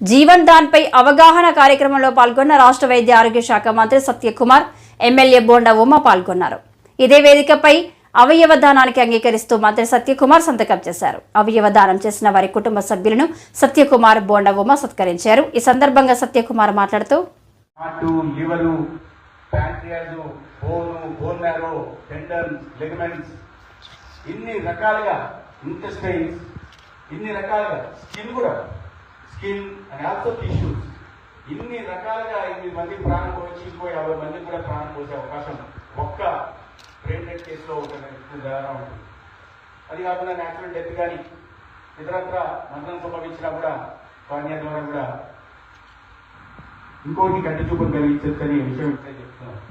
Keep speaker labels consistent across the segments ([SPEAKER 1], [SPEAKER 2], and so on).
[SPEAKER 1] జీవన్ దాన్పై అవగాహన కార్యక్రమంలో పాల్గొన్న రాష్ట్ర వైద్య ఆరోగ్య శాఖ మంత్రి సత్యకుమార్ ఎమ్మెల్యే బోండా ఉమ పాల్గొన్నారు. ఇదే వేదికపై అవయవ దానానికి అంగీకరిస్తూ మంత్రి సత్యకుమార్ సంతకం చేశారు. అవయవ దానం చేసిన వారి కుటుంబ సభ్యులను సత్యకుమార్ బోండా ఉమ సత్కరించారు. ఈ సందర్భంగా సత్యకుమార్ మాట్లాడుతూ
[SPEAKER 2] ఇన్ని రకాలుగా ఇంటెస్టైన్స్ ఇన్ని రకాలుగా స్కిన్ కూడా స్కిన్ అండ్ ఆల్సో టిష్యూస్. ఇన్ని రకాలుగా ఎనిమిది మంది ప్రాణం పోయి ఇంకో యాభై మందికి కూడా ప్రాణం పోసే అవకాశం ఒక్క బ్రెయిన్ డెత్ కేసులో ఉంటుంది ఉంటుంది అది కాకుండా న్యాచురల్ డెత్ కానీ ఇతరత్ర మరణం సంభవించినా కూడా కాన్యా ద్వారా కూడా ఇంకోటి కంటి చూపులు కలిగించని విషయం ఇప్పుడే చెప్తున్నాను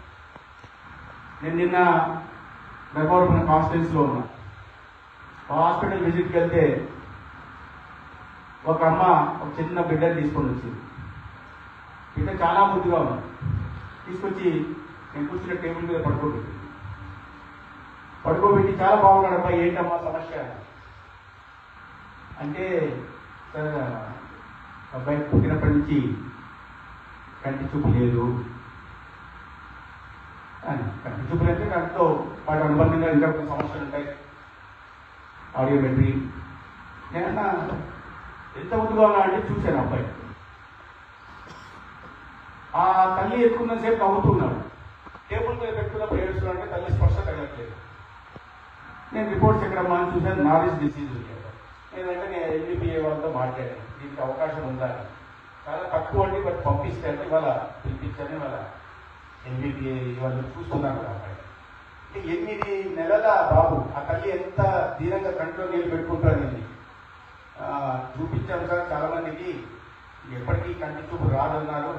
[SPEAKER 2] నేను నిన్న ధర్మవరం కాన్స్టిట్యూన్స్ ఉన్నా. ఆ హాస్పిటల్ విజిట్కి వెళ్తే ఒక అమ్మ ఒక చిన్న బిడ్డని తీసుకొని వచ్చింది. బిడ్డ చాలా ముద్దుగా ఉంది. తీసుకొచ్చి నేను కూర్చున్న టేబుల్ మీద పడుకోబెట్టి. పడుకోబెట్టి చాలా బాగున్నాడు అబ్బాయి ఏంటమ్మా సమస్య? అంటే సార్ అబ్బాయి పుట్టినప్పటి నుంచి కంటి చూపు లేదు. అని కంటి చూపు అంటే దాంతో వాటి అనుబంధంగా ఇంకా కొన్ని సమస్యలు ఉంటాయి. ఆడియోమెట్రీ నేనన్నా ఎంత ముందుగా ఉన్నా అంటే చూశాను అబ్బాయి. ఆ తల్లి సేపు నవ్వుతున్నాడు టేబుల్ మీద పెట్టుకున్న ప్రేయర్స్ అంటే తల్లి స్పర్శ తగలట్లేదు నేను రిపోర్ట్స్ ఎక్కడ అని చూశాను నారిస్ డిసీజ్ నేను వెంటనే వాళ్ళతో మాట్లాడాను. దీనికి అవకాశం ఉందా? చాలా తక్కువ అండి బట్ పంపిస్తే అంటే వాళ్ళ పిలిపించని వాళ్ళ ఎల్బీపీఏ వాళ్ళు చూస్తున్నాను అబ్బాయి. ఎనిమిది నెలల బాబు ఆ తల్లి ఎంత దీనంగా కంట్లో నీళ్ళు పెట్టుకుంటారని చూపించాను సార్ చాలామందికి ఎప్పటికీ కంటి చూపు రాదన్నారు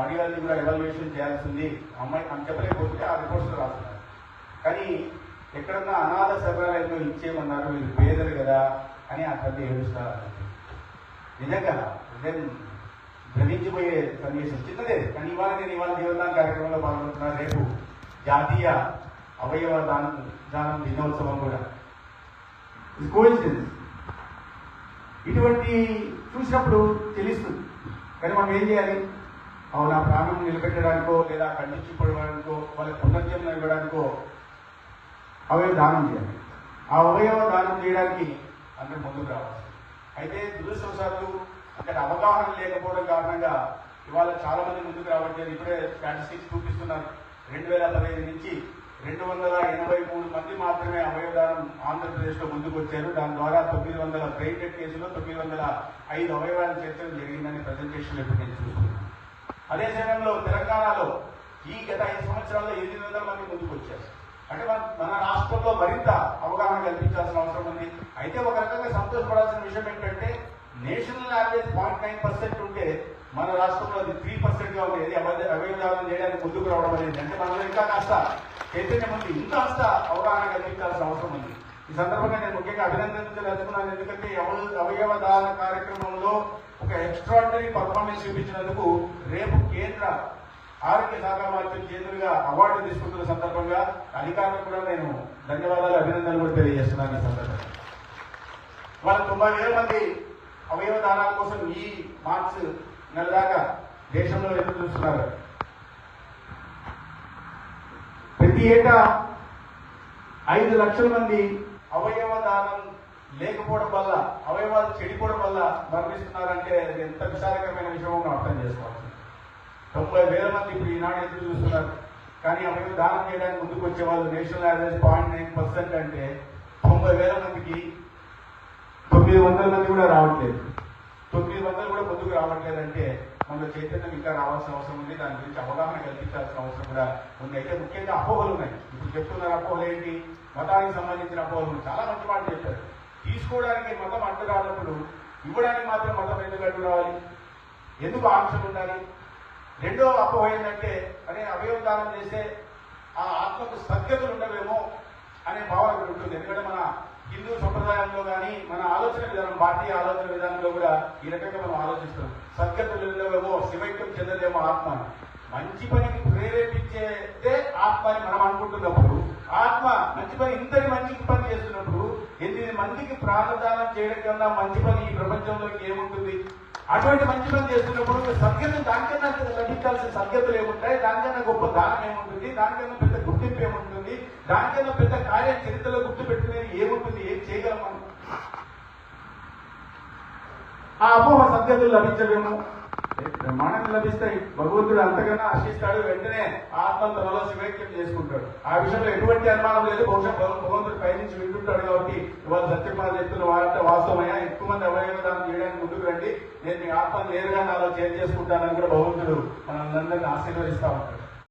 [SPEAKER 2] అడిగాలని కూడా ఎవాల్యుయేషన్ చేయాల్సింది. అమ్మాయి అని చెప్పలేకపోతే ఆ రిపోర్ట్స్ రాస్తున్నారు. కానీ ఎక్కడన్నా అనాథ సభ్యాలయంలో ఇచ్చేయమన్నారు వీళ్ళు పేదలు కదా అని ఆ తల్లి ఏడుస్తారు నిజంగా హృదయం భ్రమించిపోయే సన్నివేశం. చిన్నదే కానీ ఇవాళ నేను ఇవాళ జీవదాన కార్యక్రమంలో పాల్గొంటున్నాను రేపు జాతీయ అవయవ దానం దానం దినోత్సవం కూడా. కోయిన్సిడెన్స్ ఇటువంటి చూసినప్పుడు తెలుస్తుంది. కానీ మనం ఏం చేయాలి? అవునా ప్రాణం నిలబెట్టడానికో లేదా కంటి పడడానికో వాళ్ళ పునర్జన్మ ఇవ్వడానికో అవయవ దానం చేయాలి. ఆ అవయవ దానం చేయడానికి అందరూ ముందుకు రావాలి. అయితే దురదృష్టవశాత్తు అక్కడ అవగాహన లేకపోవడం కారణంగా ఇవాళ చాలా మంది ముందుకు రావట్లేదు. ఇప్పుడే స్టాటిస్టిక్స్ చూపిస్తున్నారు. రెండు వేల పదిహేను నుంచి రెండు వందల ఎనభై మూడు మంది మాత్రమే అవయవదానం ఆంధ్రప్రదేశ్లో ముందుకు వచ్చారు దాని ద్వారా తొమ్మిది వందల బ్రెయిన్ కేసులో తొమ్మిది వందల ఐదు అవయవాలు చేర్చడం జరిగిందని ప్రజెంటేషన్ ఇప్పుడు నేను చూస్తున్నాను. అదే సమయంలో తెలంగాణలో ఈ గత ఐదు సంవత్సరాల్లో ఎనిమిది వందల మంది ముందుకు వచ్చారు అంటే మన మన రాష్ట్రంలో మరింత అవగాహన కల్పించాల్సిన అవసరం ఉంది. అయితే ఒక రకంగా సంతోషపడాల్సిన విషయం ఏంటంటే national average point nine percent ఉంటే మన రాష్ట్రంలో అది త్రీ పర్సెంట్గా ఉండేది. అవయవదానం చేయడానికి ముందుకు రావడం అనేది. అంటే మనలో ఇంకా కాస్త చైతన్యం ఉంది. ఇంకా కాస్త అవగాహన కల్పించాల్సిన అవసరం ఉంది. ఈ సందర్భంగా నేను ముఖ్యంగా అభినందించదలుచుకున్నాను ఎందుకంటే అవయవ దాన కార్యక్రమంలో ఒక ఎక్స్ట్రాడినరీ పర్ఫార్మెన్స్ చూపించినందుకు రేపు కేంద్ర ఆరోగ్య శాఖ మంత్రి కేంద్రంగా అవార్డు తీసుకుంటున్న సందర్భంగా అధికారులకు కూడా నేను ధన్యవాదాలు అభినందనలు కూడా తెలియజేస్తున్నాను ఈ సందర్భంగా. వాళ్ళ తొంభై వేల మంది అవయవ దానాల కోసం ఈ మార్క్స్ నెలదాకా దేశంలో ఎదురు చూస్తున్నారు. ప్రతి ఏటా ఐదు లక్షల మంది అవయవ దానం లేకపోవడం వల్ల అవయవాలు చెడిపోవడం వల్ల మరణిస్తున్నారంటే అది ఎంత విశాలకరమైన విషయం మనం అర్థం చేసుకోవచ్చు. తొంభై వేల మంది ఇప్పుడు ఈనాడు ఎదురు చూస్తున్నారు. కానీ అవయవ దానం చేయడానికి ముందుకు వచ్చే వాళ్ళు national average point nine percent అంటే తొంభై వేల మందికి తొమ్మిది వందల మంది కూడా రావట్లేదు. తొమ్మిది వందలు కూడా ముందుకు రావట్లేదంటే మనలో చైతన్యం ఇంకా రావాల్సిన అవసరం ఉంది. దాని గురించి అవగాహన కల్పించాల్సిన అవసరం కూడా ఉంది. అయితే ముఖ్యంగా అపోహలు ఉన్నాయి. ఇప్పుడు చెప్తున్నారు అపోహలు ఏంటి? మతానికి సంబంధించిన అపోహలు చాలా మంచి మాట చెప్పారు. తీసుకోవడానికి మతం అడ్డు రానప్పుడు ఇవ్వడానికి మాత్రం మతం ఎందుకు అడ్డు రావాలి ఎందుకు ఆంక్షలు ఉండాలి? రెండో అపోహ ఏంటంటే అనే అవయవ దానం చేస్తే ఆ ఆత్మకు సద్గతులు ఉండవేమో అనే భావన ఉంటుంది. ఎందుకంటే మన హిందూ సంప్రదాయంలో కానీ మన ఆలోచన విధానం భారతీయ ఆలోచన విధానంలో కూడా ఈ రకంగా మనం ఆలోచిస్తాం. సద్గతులు శివైక్యం చెందలేమో ఆత్మ మంచి పనికి ప్రేరేపించేదే ఆత్మ అని మనం అనుకుంటున్నప్పుడు ఆత్మ మంచి పని ఇంతటి మంచి పని చేస్తున్నప్పుడు ఎనిమిది మందికి ప్రాణదానం చేయడం కన్నా మంచి పని ఈ ప్రపంచంలో ఏముంటుంది? అటువంటి మంచి పని చేస్తున్నప్పుడు సద్గతి దానికన్నా లభించాల్సిన సద్గతులు ఏముంటాయి? దానికన్నా గొప్ప దానం ఏముంటుంది? దానికన్నా పెద్ద గుర్తింపు ఏముంటుంది? దానికన్నా పెద్ద కార్య చరిత్రలో గుర్తు పెట్టుకునేది ఏముంటుంది? ఏం చేయగలం ఆ అపోహ సద్గతులు లభించలేము బ్రహ్మాండంగా లభిస్తాయి. భగవంతుడు అంతకన్నా ఆశిస్తాడు వెంటనే ఆత్మ త్వరలో శివైక్యం చేసుకుంటాడు. ఆ విషయంలో ఎటువంటి అనుమానం లేదు. బహుశా భగవ- భగవంతుడు పైనుంచి వింటుంటాడు కాబట్టి ఇవాళ సత్యపాద చెప్తున్న వారంటే వాస్తవమయ్యా. ఎక్కువ మంది అవయవదానం చేయడానికి ముందుకు రండి. నేను మీ ఆత్మ నేరుగా నాలో చేంజ్ చేసుకుంటానని కూడా భగవంతుడు మనందరినీ ఆశీర్వదిస్తా ఉంటాడు.